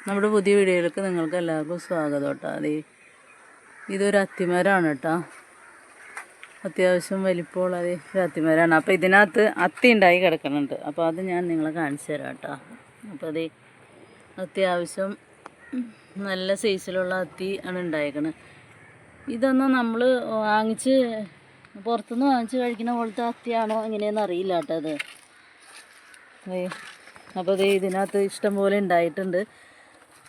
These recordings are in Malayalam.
നമ്മുടെ പുതിയ വീഡിയോയിലേക്ക് നിങ്ങൾക്ക് എല്ലാവർക്കും സ്വാഗതം കേട്ടോ. അതെ ഇതൊരു അത്തിമരമാണ് കേട്ടോ. അത്യാവശ്യം വലിപ്പമുള്ള അതെ ഒരു അത്തിമരമാണ് അപ്പോൾ ഇതിനകത്ത് അത്തി ഉണ്ടായി കിടക്കുന്നുണ്ട്. അപ്പോൾ അത് ഞാൻ നിങ്ങളെ കാണിച്ചു തരാം കേട്ടോ. അപ്പോൾ അതെ അത്യാവശ്യം നല്ല സൈസിലുള്ള അത്തി ആണ് ഉണ്ടായേക്കണത് ഇതൊന്നും നമ്മൾ വാങ്ങിച്ച് പുറത്തുനിന്ന് വാങ്ങിച്ച് കഴിക്കുന്ന പോലത്തെ അത്തിയാണോ എങ്ങനെയെന്ന് അറിയില്ല കേട്ടോ അത്. അപ്പോൾ ദേ ഇതിനകത്ത് ഇഷ്ടംപോലെ ഉണ്ടായിട്ടുണ്ട്.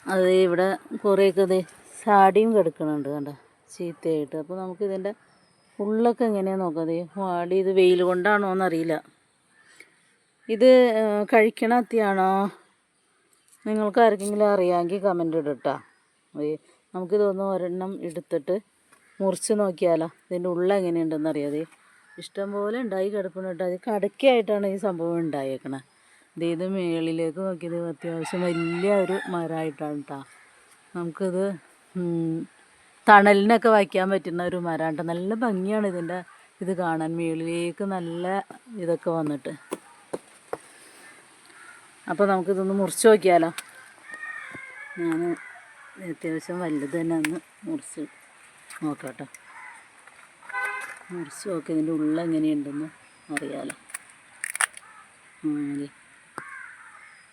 അത് ഇവിടെ കുറേയൊക്കെ ദേ സാടിയും കിടക്കുന്നുണ്ട് കണ്ട ചീത്തയായിട്ട്. അപ്പോൾ നമുക്ക് ഇതിന്റെ ഉള്ളൊക്കെ എങ്ങനെയാണ് നോക്കാം? ദേ വാടി ഇത് വെയിൽ കൊണ്ടാണോ എന്നറിയില്ല. ഇത് കഴിക്കണ അത്തിയാണോ? നിങ്ങൾക്ക് ആർക്കെങ്കിലും അറിയാമെങ്കിൽ കമന്റ് ഇടട്ടാ. ഏ നമുക്കിതൊന്ന് ഒരെണ്ണം എടുത്തിട്ട് മുറിച്ച് നോക്കിയാലോ? ഇതിന്റെ ഉള്ള എങ്ങനെയുണ്ടെന്ന് അറിയാതെ ഇഷ്ടംപോലെ ഉണ്ടായി കിടപ്പുണ്ട് അത് കടക്കയായിട്ടാണ് ഈ സംഭവം ഉണ്ടായേക്കണത് ഇത് മേളിലേക്ക് നോക്കിയത് അത്യാവശ്യം വലിയ ഒരു മരമായിട്ടാണ് കേട്ടോ നമുക്കിത് തണലിനൊക്കെ വയ്ക്കാൻ പറ്റുന്ന ഒരു മരമാണ്. നല്ല ഭംഗിയാണ് ഇതിന്റെ ഇത് കാണാൻ. മേളിലേക്ക് നല്ല ഇതൊക്കെ വന്നിട്ട്. അപ്പോൾ നമുക്കിതൊന്ന് മുറിച്ച് നോക്കിയാലോ? ഞാൻ അത്യാവശ്യം വലുത് തന്നെ ഒന്ന് മുറിച്ച് നോക്കാം കേട്ടോ മുറിച്ച് നോക്കി ഇതിന്റെ ഉള്ള എങ്ങനെയുണ്ടെന്ന് അറിയാലോ. ആ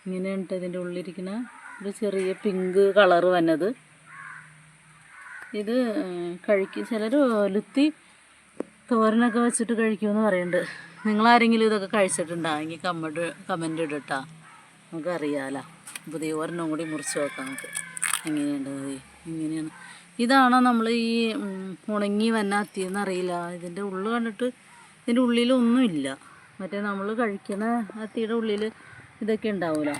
അതെ ഇങ്ങനെയാണ് ട്ടോ ഇതിന്റെ ഉള്ളിരിക്കുന്ന ഒരു ചെറിയ പിങ്ക് കളർ വന്നത്. ഇത് കഴിക്കും ചിലർ ഒലുത്തി തോരനൊക്കെ വെച്ചിട്ട് കഴിക്കുമെന്ന് പറയുന്നുണ്ട് നിങ്ങളാരെങ്കിലും ഇതൊക്കെ കഴിച്ചിട്ടുണ്ടായെങ്കിൽ കമന്റ് കമന്റ് ഇടട്ടാ. നമുക്കറിയാലോ. പുതിയ ഒരെണ്ണം കൂടി മുറിച്ച് നോക്കാം നമുക്ക്. എങ്ങനെയുണ്ട് ഇങ്ങനെയാണ്. ഇതാണോ നമ്മൾ ഈ ഉണങ്ങി വന്ന അത്തിയെന്ന് അറിയില്ല. ഇതിന്റെ ഉള്ളു കണ്ടിട്ട് ഇതിന്റെ ഉള്ളിലൊന്നുമില്ല. മറ്റേ നമ്മൾ കഴിക്കുന്ന അത്തിയുടെ ഉള്ളിൽ ഇതൊക്കെ ഉണ്ടാവുമല്ലോ.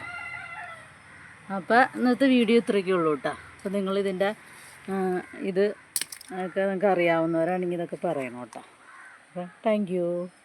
അപ്പോൾ ഇന്നത്തെ വീഡിയോ ഇത്രയൊക്കെ ഉള്ളൂ കേട്ടോ. അപ്പോൾ നിങ്ങളിതിന്റെ ഇത് ഒക്കെ നിങ്ങൾക്ക് അറിയാവുന്നവരാണെങ്കിൽ ഇതൊക്കെ പറയണം കേട്ടോ. അപ്പോൾ താങ്ക്